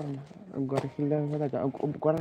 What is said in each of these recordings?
করে না ঘরে খিললে ঘরে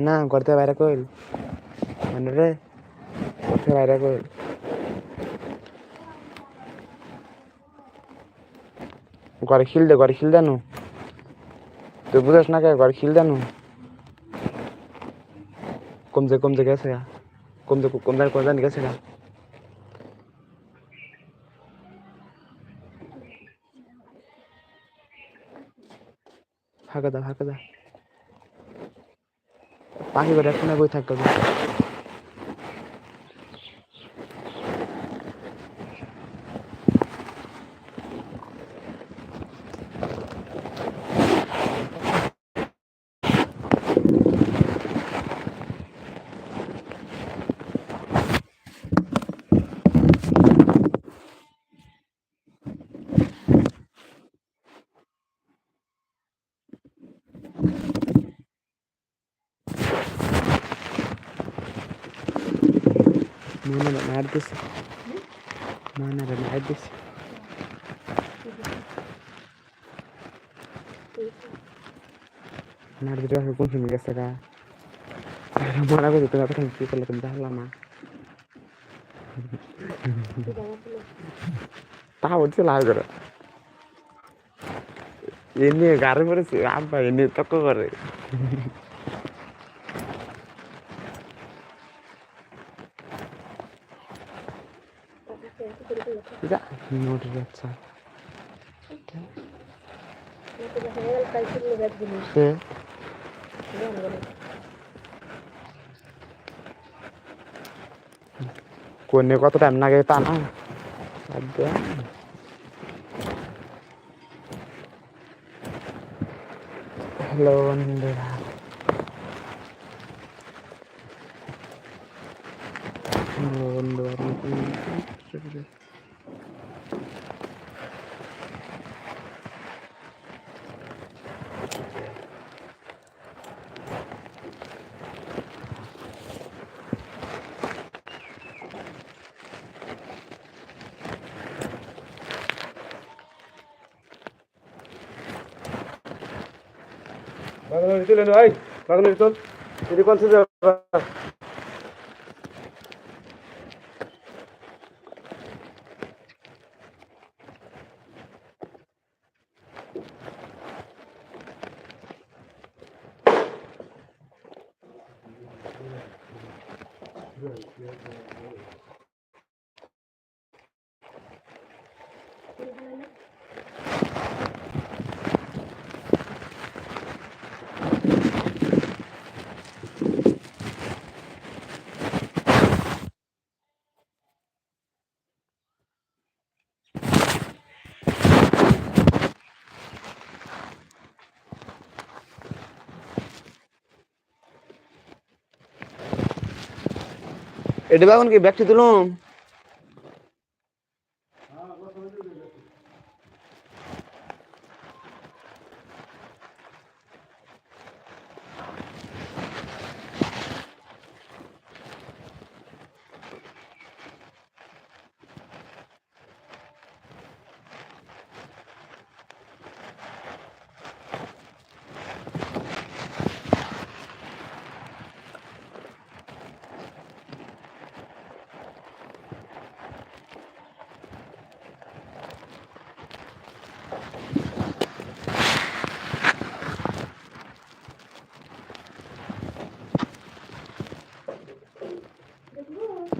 না করতে বাইরে কইল মানে রে করতে বাইরে কইল ঘরে খিল দে ঘরে খিল দেনু তুই বুঝাস না কে ঘরে খিল দেনু কমজে কমজে গেছে কমজে কমজে কমজে গেছে গা ফাঁকা দা ফাঁকা দা পাখি করে এখন বই থাকবে Mana nak nardis? Mana ada nardis? Nardis itu aku pun gak suka. Mana aku itu nggak pernah sih kalau tentang lama. Tahu sih lah gue. Ini garam sih apa ini toko gore. Tidak, ನೋಡಿ আচ্ছা সে কোনে কত time লাগে তা না hello বন্ধুরা hello বন্ধুরা বাগানের তুলে ভাই বাগানের চল এটা বাগুন কি? ব্যাগটি তুলুম?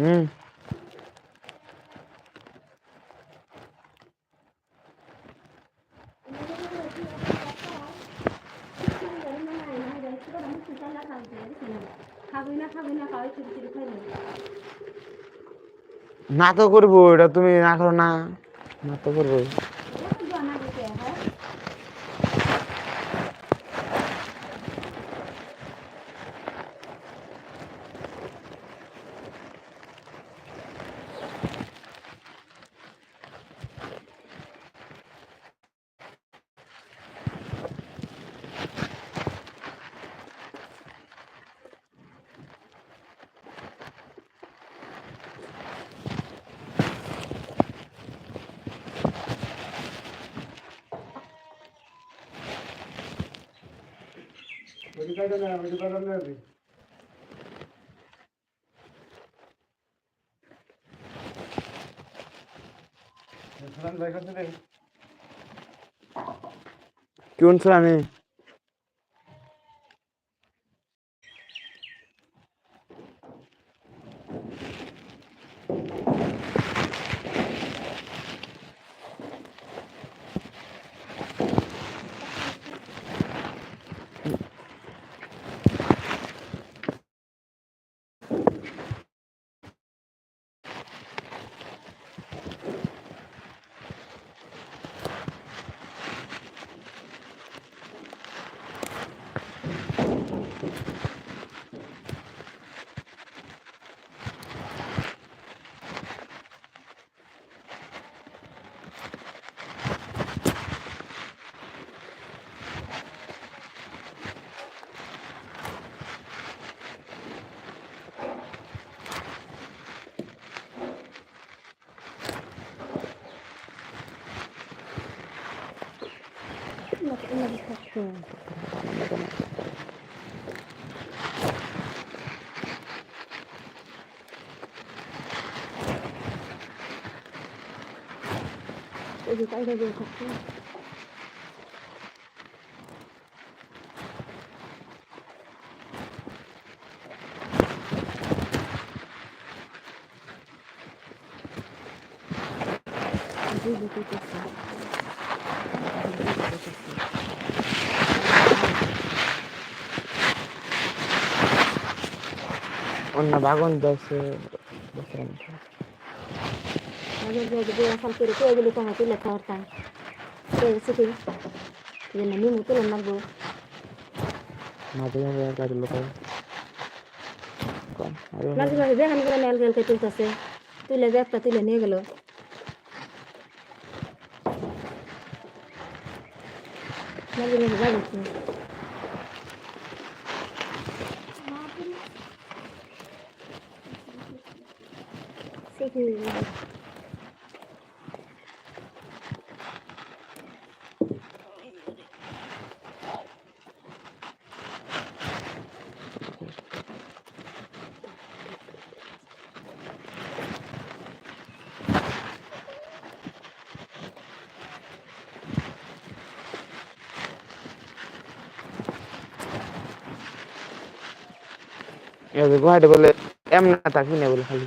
হুম। না তো করব এটা তুমি না করো না। না তো করব কোন আমি ওই যে কাইটা দিয়ে থাকছে অন্য বাগন দশে Ayo dia Eh sikit. Jadi nami mutu lemah bu. মাঝে মাঝে কাজে bagus nih. Sikit. এই গুহাটা বলে এমন থাকি না বলে খালি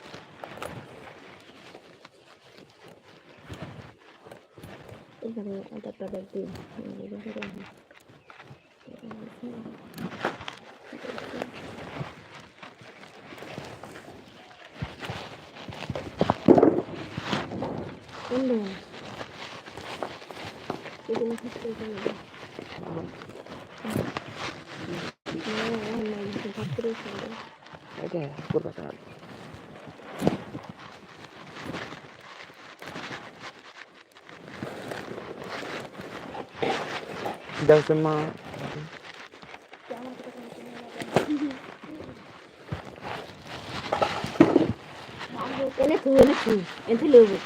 Daw sa mga... ini tuh, enak tuh. Ente lewu.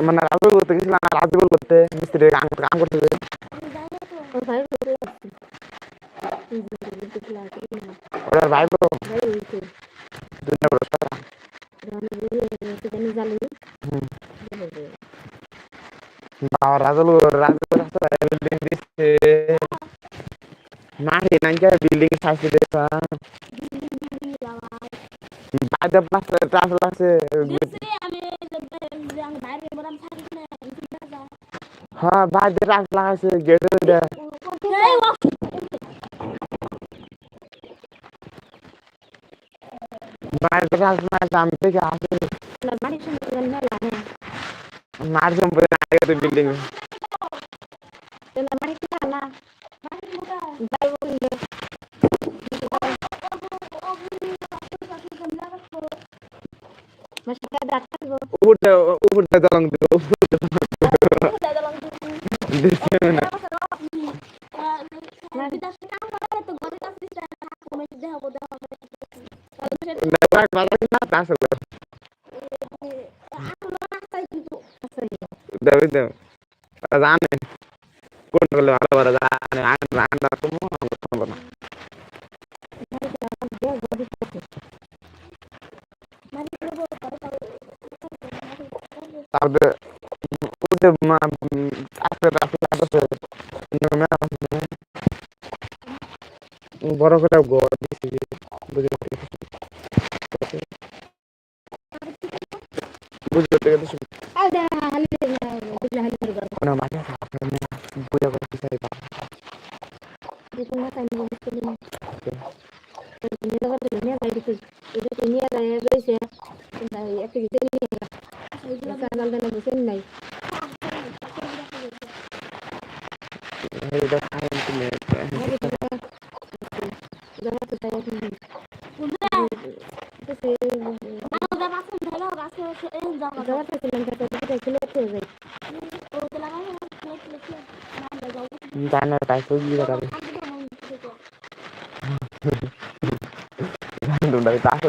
tuh Raju করতে গেছিলাম tuh করতে মিস্ত্রি কাম tuh বিল্ডিং সাইজ দিয়েছে বাইরে প্লাস্টার প্লাস্টার আছে হ্যাঁ বাইরে রাজ লাগাইছে গেটে বাইরে রাজ লাগাইছে আমি থেকে আসে মার সম্পর্কে বিল্ডিং। উপরটা দলং দিল উপরটা দিচ্ছে না বাজার বাজার না আসলে দেবে দেব জানে কোন করলে ভালো ভালো জানে আন্ডা আন্ডা তুমি আমরা না তারপরে উঠে আস্তে আস্তে আস্তে বড় করে গড় দিছি বুঝতে বুঝতে গেছি না মাঝে বুঝা করে চাই বা নাই এটা খাই তুমি জানো তাই তো গিয়ে যাবে তোমরা তো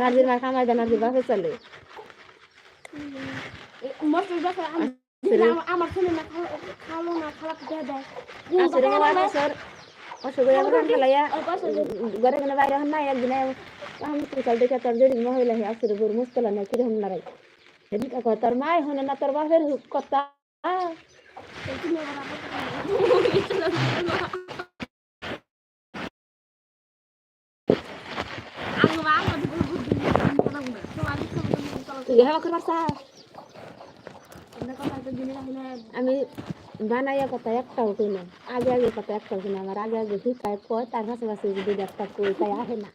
নাজির মা কামাই দেয় নাজির বাপে চলে। আমার ছেলে না খালো না খারাপ দেয় দেয়। ঘরে কোনো বাইরে হন না একদিন আমি কাল দেখে তোর জড়ি মহিলা হে না এদিকে কয় তোর মাই হনে না তোর বাপের কথা। করবার চা আমি বানাইয়া কথা একটাও কই না আগে আগে কথা একটাও কই না আমার আগে আগে শিখায় কয় তার কাছে কাছে যদি একটা কই তাই আহে না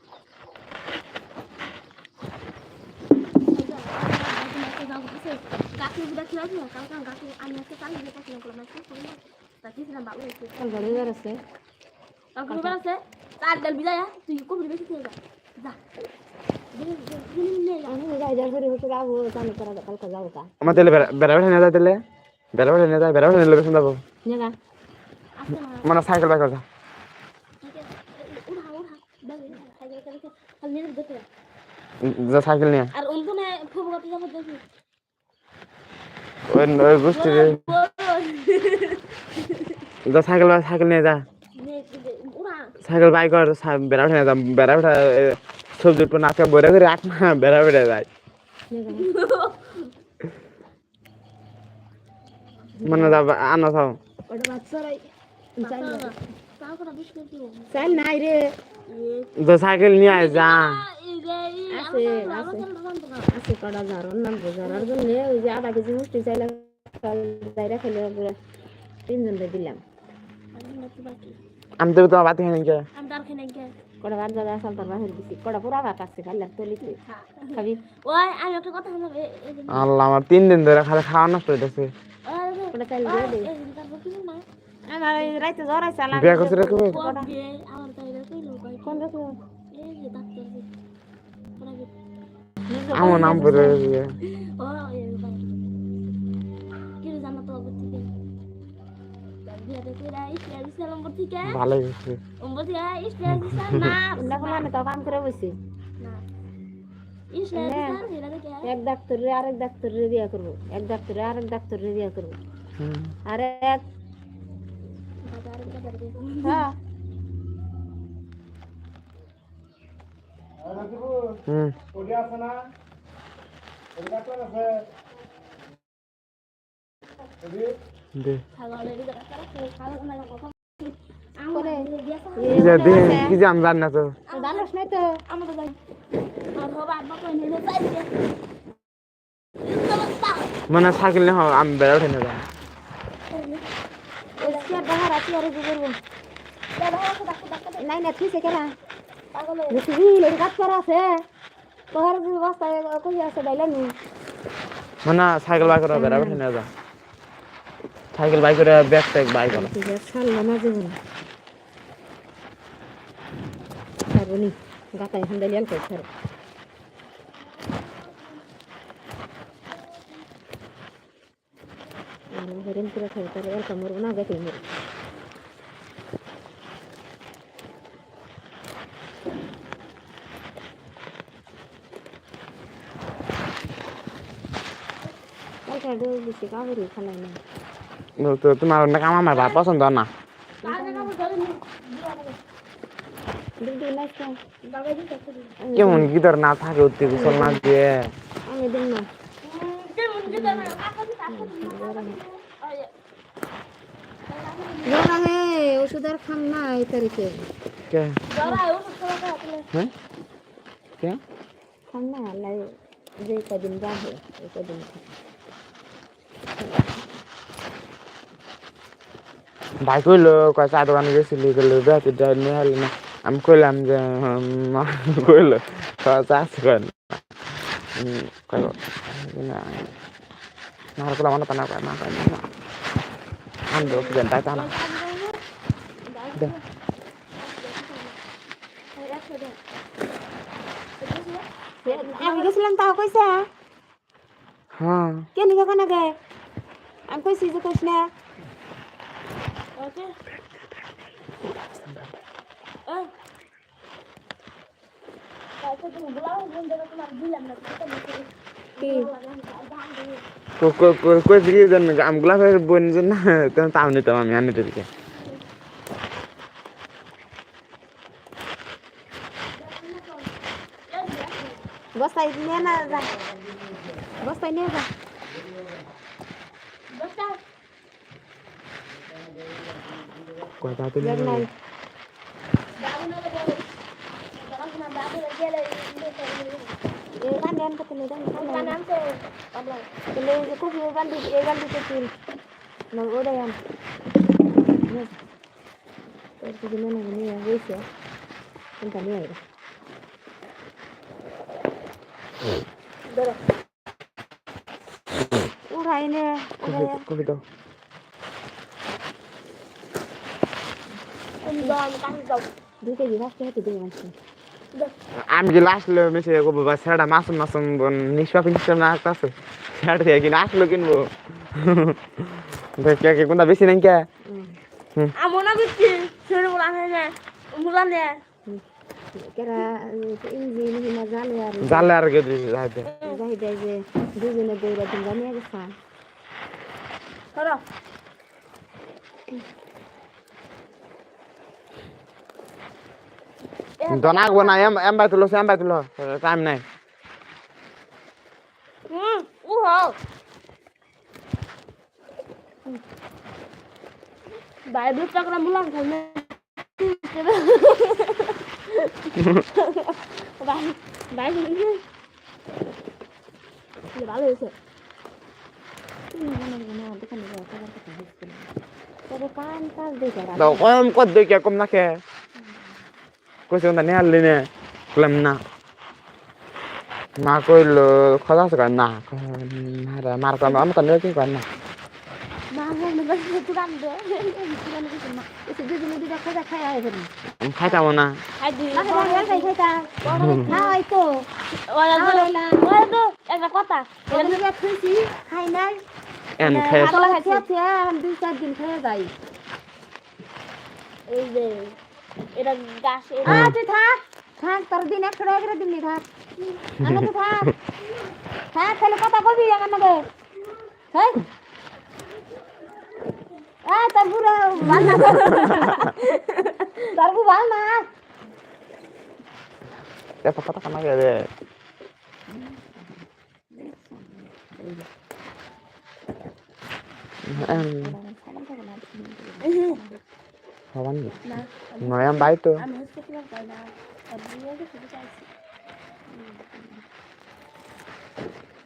আছে তার ডাল বিদায় তুই কবি বেশি যা আমার তাহলে বেড়া বেড়া নিয়ে যায় তাহলে? বেড়া বেড়া নিয়ে যায় বেড়া বেড়া নিলে বেশি যাব নেগা মানে সাইকেল বাইক কথা। যা সাইকেল নিয়ে। আর অন্তনে খুব গতি যাব দেখি ওই ওই গোষ্ঠী যা সাইকেল সাইকেল নিয়ে যা। সাইকেল বাইক কর বেড়া নিয়ে যা বেড়া বেড়া সবজি উপর নাচা বইরা করে রাখ না বেড়া বেড়া যায় মানে যা আনা যা সাইকেল নিয়ে আয় যা। আছে আছে। কটা ঝাড়ন নাম ঝাড়ার জন্য ওই যে আধা কেজি মুষ্টি চাইলে যাইরা খেলে তিনজনকে দিলাম। আমি তো তোমার বাতি খাই কে আমি তার খেয়ে গে। কটা ভাত দাদা আসাল তোর বাহির দিছি কটা পুরা ভাত আসছে খাইলাম তলিতে খাবি ওই আমি একটা কথা যে আল্লাহ আমার তিন দিন ধরে খালি খাওয়া নষ্ট হইতেছে কটা চাল দিয়ে দে আমার এই রাইতে জ্বর আছে আলাম বিয়া করছে রে কবে পর দিয়ে আমার তাইলে কইলো কোন দেখো এই যে ডাক্তার আমার নাম বলে দিয়ে ও ভালোই হয়েছে আমি তো কাম করে বসি এক ডাক্তারে আরেক ডাক্তারে বিয়া করব এক ডাক্তারে আরেক ডাক্তারে বিয়া করব। আর এক হ্যাঁ কি যে আমি জানি না তো জানোস নাই তো। ইসলাম মানে সাইকেল নিয়ে আমি বেড়া উঠে নেবে। নাই না ঠিক আছে নি মানে সাইকেল বাইক করে বেড়া উঠে নেবে। সাইকেল বাইক করে ব্যাগ ট্যাগ বাইক করে। ঠিক আছে, ছাড়লো না। জীবন ছাড়বনি গাতায় হান্দালিয়াল করে ছাড়ো। হরেন পুরা খাই তার এলকা মরবো না গাতে মরবো। কালকে ডোজ দিছি কাবেরি খালাই না তোমার অন্য কাম আমার ভাই পছন্দ না। কেমন তোর না থাকে উত্তি কুশল না দিয়ে। ওষুধ আর খাম না এই তারিখে কে হ্যাঁ লাই যে কদিন যাবে ভাই কইলো কয় চা দোকানে গেছিলি গেলো বেহাতি ড্রাইভ নিয়ে হলি না আমি কইলাম যে হুম, মা কইলো কয় চা আছে কয় না উম, কইলো না না আর কইলাম না তা না কয় না কয় না আমি তো ওকে তাই তা না দে আমি গেছিলাম তাও কইছে হ্যাঁ কে নিকে কোনে গে আমি কইছি যে কইছ না না কি কই কই কই দিকে জান আমগুলা বন জান না তেমন তাও নিতাম আমি আনি দিকে বস্তায় নিয়ে না যা বস্তায় নিয়ে যা দশটা কয় তাতে ব্যাগ নাই বাবু না বলে তখন না বাবু গেলে এই বান্ডি আন কত নেই তার নাম তো বাবলা তাহলে এই যে কফি এই বান্ডি এই বান্ডিতে তুল না ওটাই আন তোর যদি মনে হয় নিয়ে হয়েছে কোনটা নিয়ে আইবা উড়াই নে কফি কফি দাও তুমি দাও আমি গেলে আসলে মেসে বাবা সেটা মাসুম মাসুম নিষ্পাপ নিষ্পাপ না আছে। সেটা দিয়ে কিনে আসলো কিনবো। কে কে কোনটা বেশি নাই কে আমনা বিচ্ছি ছেড়ে বলা হয় মুলা নে জালে আর যে গেছে ধরো দনা আগবো না এম এম বাই তুলো এম বাই তুলো টাইম নাই হুম ও হও বাইরে টাকা মুলাম খাইলে ভাই ভাই ভালো হয়েছে তবে কান কাজ দেখে তো কম কত দই কে কম না। কে কইছে কোনটা নিয়ে আনলি নে। বললাম না মা কইলো খোঁজা আছে না মার কম আমি কন কি কয় না খাইতাম না। হয় কথা। খাই নাই। এন আমি দুই চার দিন খেয়ে যাই। এই যে। এটা গাছ আ তুই থাক থাক তোর দিন একশো টাকা করে দিবি থাক আমি তো থাক থাক তাহলে কথা কবি আমার নাকি হ্যাঁ আ তোর বুড়ো ভালো না তোর বুড়ো ভালো না এ পাতা কানা গে রে em হবান নয় am বাই তো আমি হচ্ছে কি না আর দিয়ে শুধু চাইছি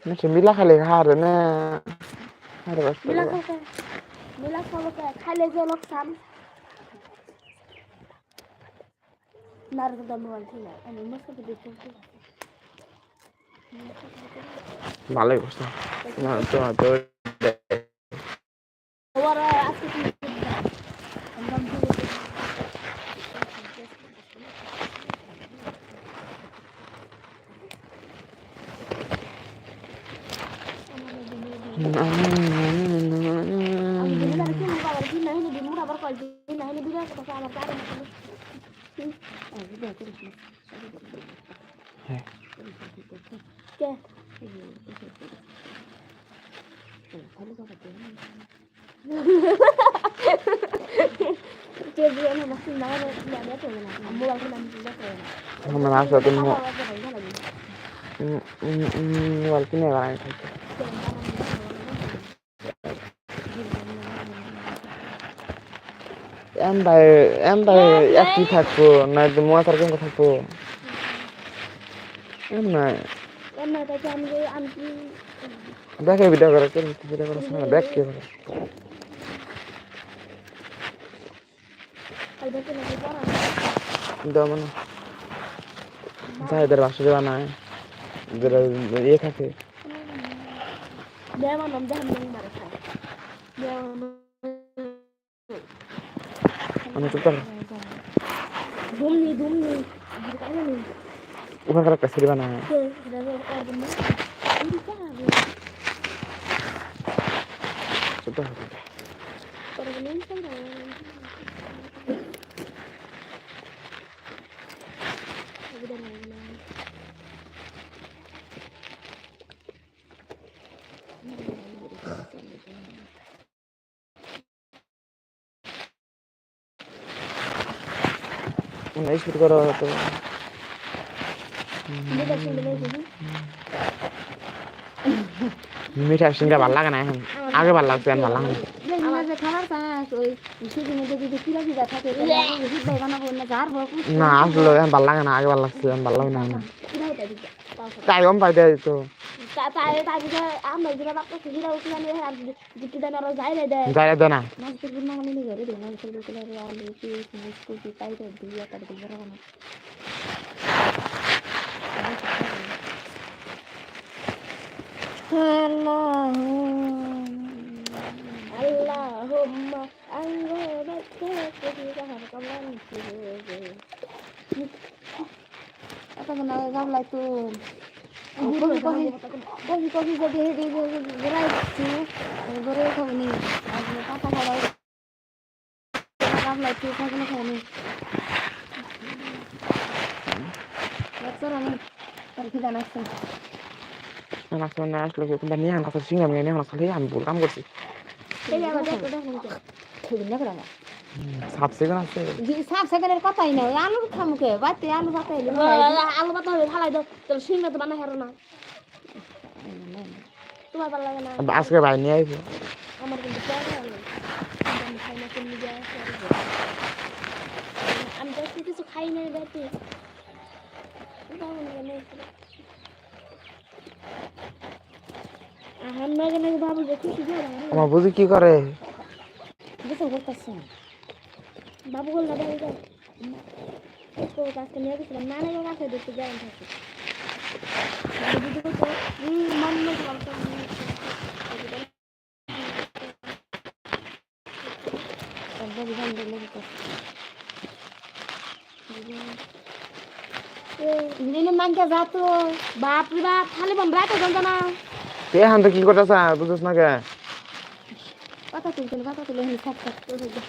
না সে মিলা খালি খারে না বাস মিলা খাবে মিলা খাবে খাইলে যে দাম আছে আমি মস্ত দেখতে ভালোই বসে না তো তো ওরা আজকে কি আমরা আমি দিনে তার কি মুখ আবার কি নাই দিন মুখ আবার কল দিন নাই দিলে কথা আমার কাছে কে কে দিয়ে না মাসি না না না তো না মোবাইল ফোন আমি দিতে পারি না আমরা আসলে তুমি আমার আবার ভালো লাগে মোবাইল কিনে গাড়ি খাইতে এম ভাই এম ভাই একই থাকব নয়তো মোয়া তার কেমন থাকব। এম নাই এমন তাই আমি যে আমি কি দেখে ভিডিও করে কেন ভিডিও করে শোনা দেখ কে করে না দাও মানে যাইদের বাসা দেওয়া নাই যারা ইয়ে থাকে। দেওয়া দেওয়া নাম মারে খায় দেওয়া আমি চুপ করে ধুমনি ধুমনি কানে নি ওখানে করে কাছে দিবা না কে দাদা আর দিন না ini kan চুপ করে para ini kan udah main ini kasih beli sini মিঠা সিংটা ভালো লাগে না এখন। আগে ভালো লাগছে এখন ভালো লাগে খাবার চাস ওই সেদিনে যদি কিলা কিলা থাকে ওষুধ বানাবো না যার হোক না আসলে এখন ভালো লাগে না আগে ভালো লাগছে এখন ভালো লাগে না এখন। kita udah juga tahu তাই কম পাই দেয়। তো tak tak tak juga ama juga tak tahu kita ukiran ya harus kita naruh saya deh যাই দে না Mas pernah kami negara di kalau kita real itu semua school kita itu dia tadi kita berapa Allahumma anzalna kita kita harus kembali কথা না গামলাই তো কবি কবি কবি যদি হেঁটে ঘুরাইছি ঘুরে খাবনি পাতা খাওয়াই গামলাই তো থাকলে খাবনি আসলো আমি ভুল কাম করছি করে সাপ সেকেন্ড আছে? সাত সেকেন্ডের কথাই না ওই আলুর খামুকে বাড়তে আলু পাতাইলে আলু পাতা হবে ফালাই দাও। তোর সিংহা তো বানা হেরো না। তোমার ভালো লাগে না? আজকে ভাই নিয়ে আইবো। আমার কিন্তু। আমি তো কিছু খাই না রাতে আমার নাকি নাকি ভাবি যে খুশি দিয়ে আমার বুঝি কি করে গোসল করতেছে বাবু বলল বাড়ি যাও তো আজকে নিয়ে গেছিলাম না না কাছে দেখতে যাই থাকি দিদি কইতো হুম মন নেই বলতো বলি ভালো লাগে দিলে মানকে যাতো বাপ রে বাপ খালি বম রাতে জানতো না তে হান তো কি করতেছ বুঝছ না কে পাতা তুলতে পাতা তুলে এমনি সাফ সাফ করে দে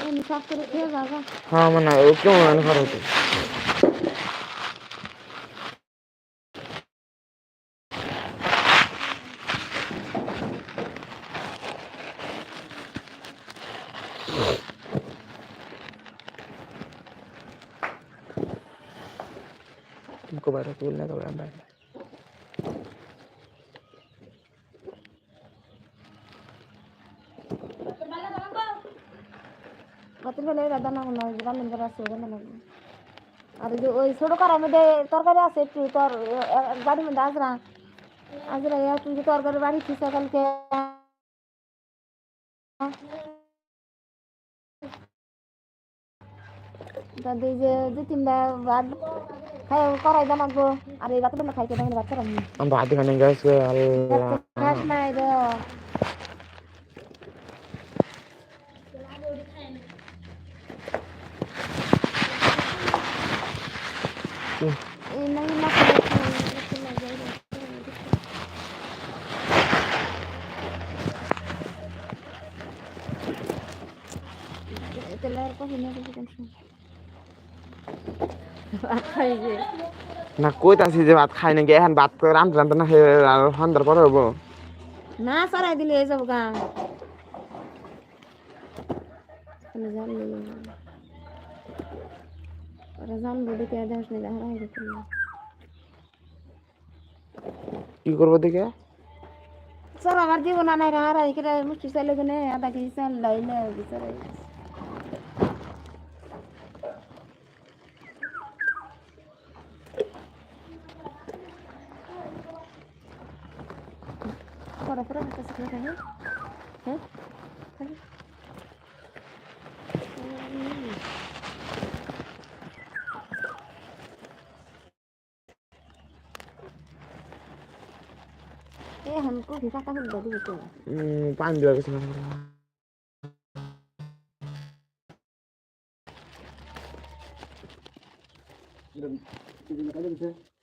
এমনি সাফ করে খেয়ে যাবা হ্যাঁ মানে ও কেমন মানে খারাপ হতো तुमको बारह बोलने का बड़ा কত বেলা এটা দানা মনে হয় রান্নার বেলা আছে দানা মনে আর যে ওই ছোটো কারার মধ্যে তরকারি আছে একটু তোর বাড়ির মধ্যে আজরা আজরা ইয়া তুই তরকারি বাড়ি খিসা কালকে। দাদি যে দু তিনটা ভাত খাই করাই দাম আঁকবো আর এই রাতে বেলা খাইতে ভাত করাই আমি ভাত খাই নাই রে। এই নাই না তেলে আর কফি নিয়ে দিবি টেনশন খাই যে না কইতাছি যে ভাত খাই নাকি এখন ভাত করে রান্ধতে রান্ধতে না সন্ধ্যার পরে হব না সরাই দিলে এই যাব গান তুমি বডি কে জানব দেখে দেখাস না গেল কি করব দেখে? স্যার আমার জীবন আনাই রাহারা এখানে মুষ্টি চাইলে আধা কেজি চাল লাইলে বিচারে পরে পরে কাছে খাই হ্যাঁ হ্যাঁ এখন কফি কাটা হল দিব তো পানি দেওয়া গেছে কাজে তুমি বুঝে থাকলে খাবে না